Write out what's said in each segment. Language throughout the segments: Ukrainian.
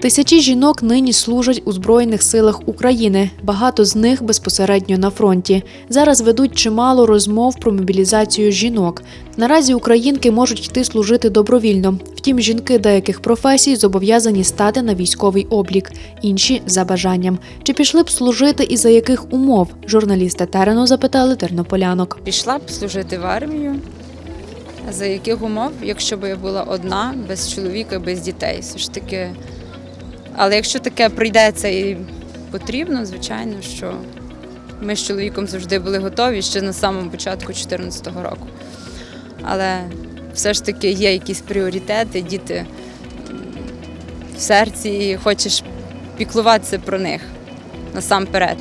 Тисячі жінок нині служать у Збройних силах України. Багато з них безпосередньо на фронті. Зараз ведуть чимало розмов про мобілізацію жінок. Наразі українки можуть йти служити добровільно. Втім, жінки деяких професій зобов'язані стати на військовий облік, інші за бажанням. Чи пішли б служити і за яких умов? Журналісти терену запитали тернополянок. Пішла б служити в армію. За яких умов, якщо б я була одна, без чоловіка, без дітей, все ж таки. Але якщо таке прийдеться і потрібно, звичайно, що ми з чоловіком завжди були готові ще на самому початку 2014 року. Але все ж таки є якісь пріоритети, діти в серці, і хочеш піклуватися про них насамперед.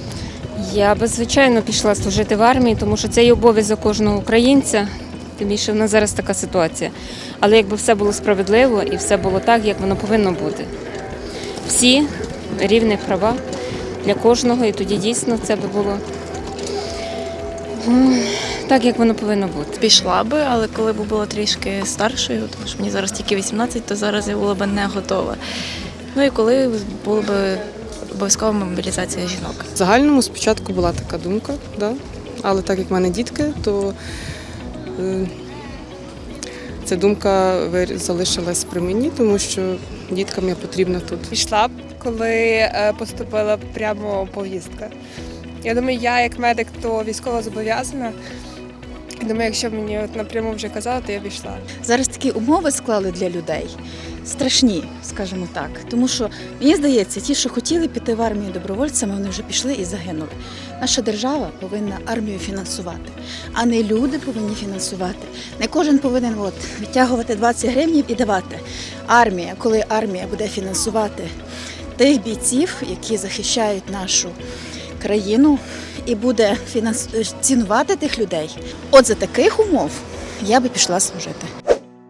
Я би звичайно пішла служити в армії, тому що це є обов'язок кожного українця. Тим більше в нас зараз така ситуація. Але якби все було справедливо і все було так, як воно повинно бути. Всі рівні права для кожного, і тоді дійсно це би було так, як воно повинно бути. Пішла би, але коли б була трішки старшою, тому що мені зараз тільки 18, то зараз я була б не готова. Ну і коли була б обов'язкова мобілізація жінок. В загальному спочатку була така думка, да? але так як в мене дітки, то е, ця думка залишилась при мені, тому що діткам я потрібна тут. пішла б, коли е, поступила прямо повістка. Я думаю, я як медик, то військово зобов'язана. Думаю, якщо б мені от напряму вже казали, то я б йшла. Зараз такі умови склали для людей страшні, скажімо так. Тому що мені здається, ті, що хотіли піти в армію добровольцями, вони вже пішли і загинули. Наша держава повинна армію фінансувати, а не люди повинні фінансувати. Не кожен повинен от, відтягувати 20 гривнів і давати. Армія, коли армія буде фінансувати тих бійців, які захищають нашу країну, і буде фінанс... цінувати тих людей. От за таких умов я би пішла служити.